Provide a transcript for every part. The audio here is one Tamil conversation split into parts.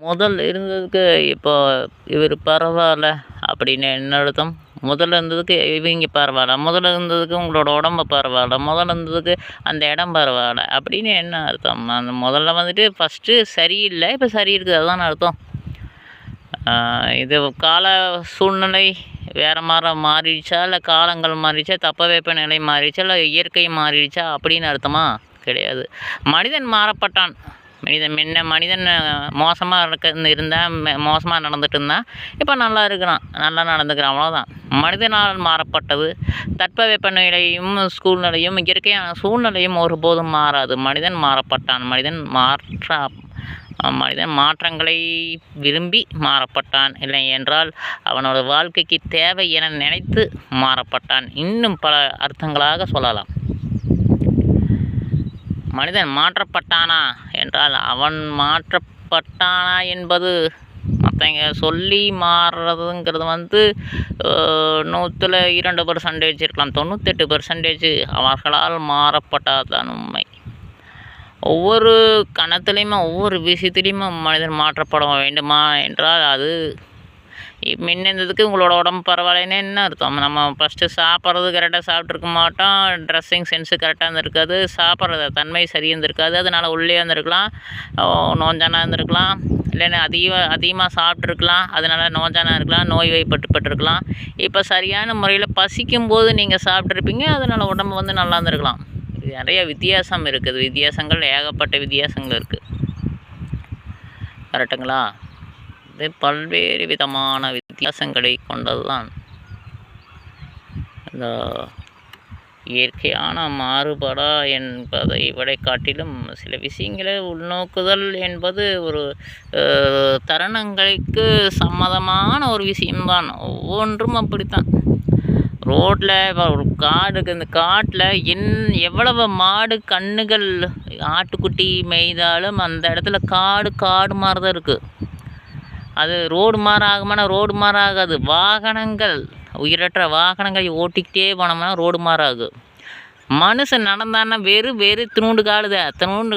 முதல்ல இருந்ததுக்கு இப்போ இவர் பரவாயில்ல அப்படின்னு என்ன அர்த்தம்? முதல்ல இருந்ததுக்கு இவங்க பரவாயில்ல முதல்ல இருந்ததுக்கு உங்களோட உடம்பு பரவாயில்ல முதல்ல இருந்ததுக்கு அந்த இடம் பரவாயில்ல அப்படின்னு என்ன அர்த்தம்? அந்த முதல்ல வந்துட்டு ஃபஸ்ட்டு சரியில்லை இப்போ சரி இருக்குது அதுதான் அர்த்தம். இது கால சூழ்நிலை வேறு மாதிரி மாறிடுச்சா இல்லை காலங்கள் மாறிடுச்சா தப்ப நிலை மாறிடுச்சா இல்லை இயற்கை மாறிடுச்சா அப்படின்னு அர்த்தமா? கிடையாது. மனிதன் மாறப்பட்டான். மனிதன் முன்ன மனிதன் மோசமாக இருக்க இருந்தால் மோசமாக நடந்துட்டு இருந்தான் இப்போ நல்லா இருக்கிறான். நல்லா நடந்துக்கிறான் அவ்வளோதான் மனிதனால் மாறப்பட்டது தட்பவெப்ப நிலையும் சூழ்நிலையும் இயற்கையான சூழ்நிலையும் ஒருபோதும் மாறாது. மனிதன் மாறப்பட்டான். மனிதன் மாற்ற மனிதன் மாற்றங்களை விரும்பி மாறப்பட்டான். இல்லை என்றால் அவனோட வாழ்க்கைக்கு தேவை என நினைத்து மாறப்பட்டான். இன்னும் பல அர்த்தங்களாக சொல்லலாம். மனிதன் மாற்றப்பட்டானா என்றால் அவன் மாற்றப்பட்டானா என்பது மற்றவங்க சொல்லி மாறுறதுங்கிறது வந்து நூற்றில் இரண்டு பர்சன்டேஜ் இருக்கலாம். தொண்ணூத்தெட்டு பர்சன்டேஜ் அவர்களால் மாறப்பட்டாதான் உண்மை. ஒவ்வொரு கணத்துலேயுமே ஒவ்வொரு விஷயத்துலேயுமே மனிதன் மாற்றப்பட வேண்டுமா என்றால் அது இ- உங்களோட உடம்பு பரவாயில்லைன்னு என்ன அர்த்தம்? நம்ம ஃபஸ்ட்டு சாப்பிட்றது கரெக்டாக சாப்பிட்ருக்க மாட்டோம். ட்ரெஸ்ஸிங் சென்ஸு கரெக்டாக இருந்திருக்காது. சாப்பிட்றது தன்மை சரி இருந்திருக்காது. அதனால் உள்ளே இருந்திருக்கலாம். நோஞ்சானா இருந்திருக்கலாம். இல்லைன்னா அதிக அதிகமாக சாப்பிட்ருக்கலாம் அதனால நோஞ்சானா இருக்கலாம். நோய் வாய்ப்பட்டுப்பட்டிருக்கலாம் இப்போ சரியான முறையில் பசிக்கும் போது நீங்கள் சாப்பிட்ருப்பீங்க அதனால் உடம்பு வந்து நல்லா இருந்திருக்கலாம். இது நிறைய வித்தியாசம் இருக்குது. வித்தியாசங்கள் ஏகப்பட்ட வித்தியாசங்கள் இருக்குது கரெக்டுங்களா என்பது பல்வேறு விதமான வித்தியாசங்களை கொண்டது தான் இந்த இயற்கையான மாறுபாடா என்பதை விட காட்டிலும் சில விஷயங்களை உள்நோக்குதல் என்பது ஒரு தருணங்களுக்கு சம்மதமான ஒரு விஷயம்தான். ஒவ்வொன்றும் அப்படித்தான். ரோட்டில் ஒரு காடுக்கு இந்த காட்டில் என் எவ்வளவு மாடு கண்ணுகள் ஆட்டுக்குட்டி மேய்தாலும் அந்த இடத்துல காடு காடு மாதிரி தான் இருக்குது அது ரோடு மாற ஆகுமானா ரோடு மாற ஆகாது வாகனங்கள் உயிரற்ற வாகனங்கள் ஓட்டிக்கிட்டே போனோம்னா ரோடு மாற ஆகும் மனுஷன் நடந்தான்னா வெறும் வெறும் திருண்டு காலு தான்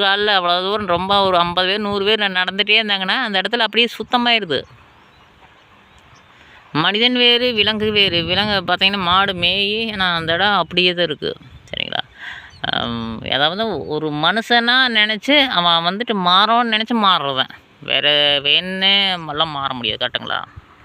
காலில் அவ்வளோ தூரம் ரொம்ப ஒரு ஐம்பது பேர் நூறு பேர் நடந்துகிட்டே இருந்தாங்கன்னா அந்த இடத்துல அப்படியே சுத்தமாயிடுது மனிதன் வேறு விலங்கு வேறு. விலங்கு பார்த்திங்கன்னா மாடு மேய் ஆனால் அந்த இடம் அப்படியே தான் இருக்குது சரிங்களா? ஆம், அதாவது ஒரு மனுஷனாக நினச்சி அவன் வந்துட்டு மாறோன்னு நினச்சி மாறுறவன். வேறு வேணுன்னே எல்லாம் மாற முடியாது கரெக்டுங்களா